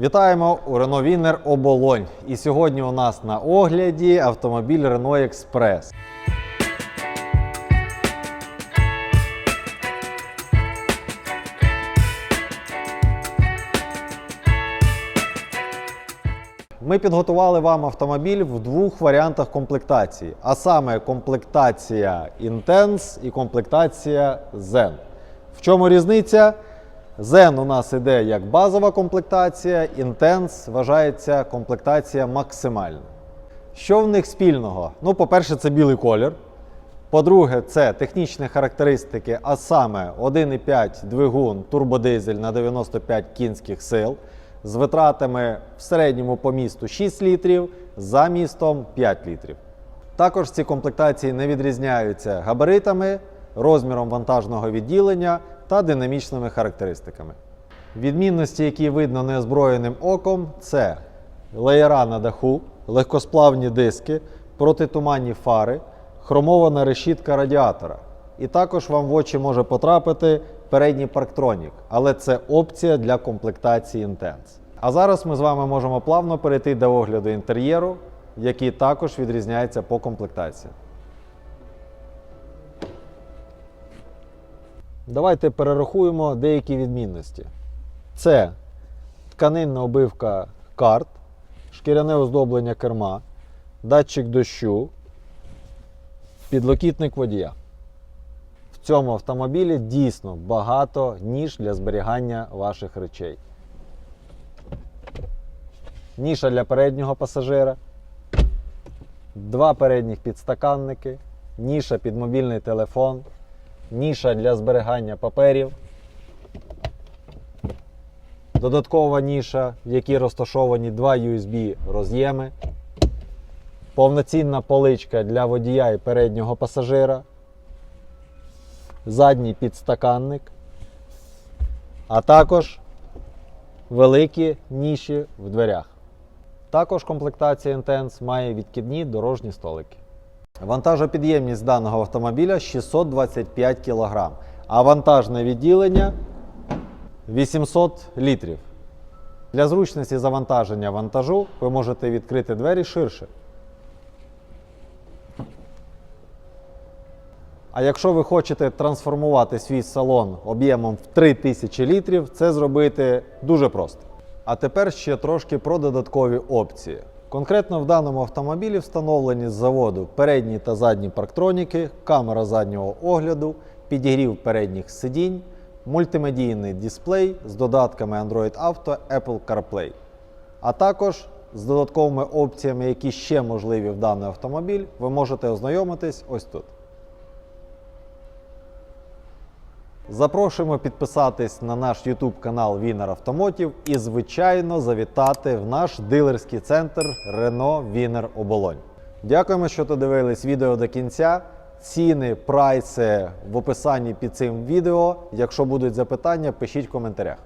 Вітаємо у Renault Wiener Оболонь. І сьогодні у нас на огляді автомобіль Renault Express. Ми підготували вам автомобіль в двох варіантах комплектації, а саме комплектація Intense і комплектація Zen. В чому різниця? Zen у нас іде як базова комплектація, Intense вважається комплектація максимальна. Що в них спільного? Ну, по-перше, це білий колір. По-друге, це технічні характеристики, а саме 1,5 двигун турбодизель на 95 кінських сил з витратами в середньому по місту 6 літрів, за містом 5 літрів. Також ці комплектації не відрізняються габаритами, розміром вантажного відділення та динамічними характеристиками. Відмінності, які видно неозброєним оком, це леєра на даху, легкосплавні диски, протитуманні фари, хромована решітка радіатора. І також вам в очі може потрапити передній парктронік, але це опція для комплектації Intense. А зараз ми з вами можемо плавно перейти до огляду інтер'єру, який також відрізняється по комплектації. Давайте перерахуємо деякі відмінності. Це тканинна обивка карт, шкіряне оздоблення керма, датчик дощу, підлокітник водія. В цьому автомобілі дійсно багато ніж для зберігання ваших речей. Ніша для переднього пасажира, два передніх підстаканники, ніша під мобільний телефон, ніша для зберігання паперів, додаткова ніша, в якій розташовані два USB роз'єми, повноцінна поличка для водія і переднього пасажира, задній підстаканник, а також великі ніші в дверях. Також комплектація Intense має відкидні дорожні столики. Вантажопідємність даного автомобіля 625 кг, а вантажне відділення 800 літрів. Для зручності завантаження вантажу ви можете відкрити двері ширше. А якщо ви хочете трансформувати свій салон об'ємом в 3000 літрів, це зробити дуже просто. А тепер ще трошки про додаткові опції. Конкретно в даному автомобілі встановлені з заводу передні та задні парктроніки, камера заднього огляду, підігрів передніх сидінь, мультимедійний дисплей з додатками Android Auto, Apple CarPlay. А також з додатковими опціями, які ще можливі в даний автомобіль, ви можете ознайомитись ось тут. Запрошуємо підписатись на наш YouTube канал Вінер Автомотів і, звичайно, завітати в наш дилерський центр Renault Вінер Оболонь. Дякуємо, що додивились відео до кінця. Ціни, прайси в описанні під цим відео. Якщо будуть запитання, пишіть в коментарях.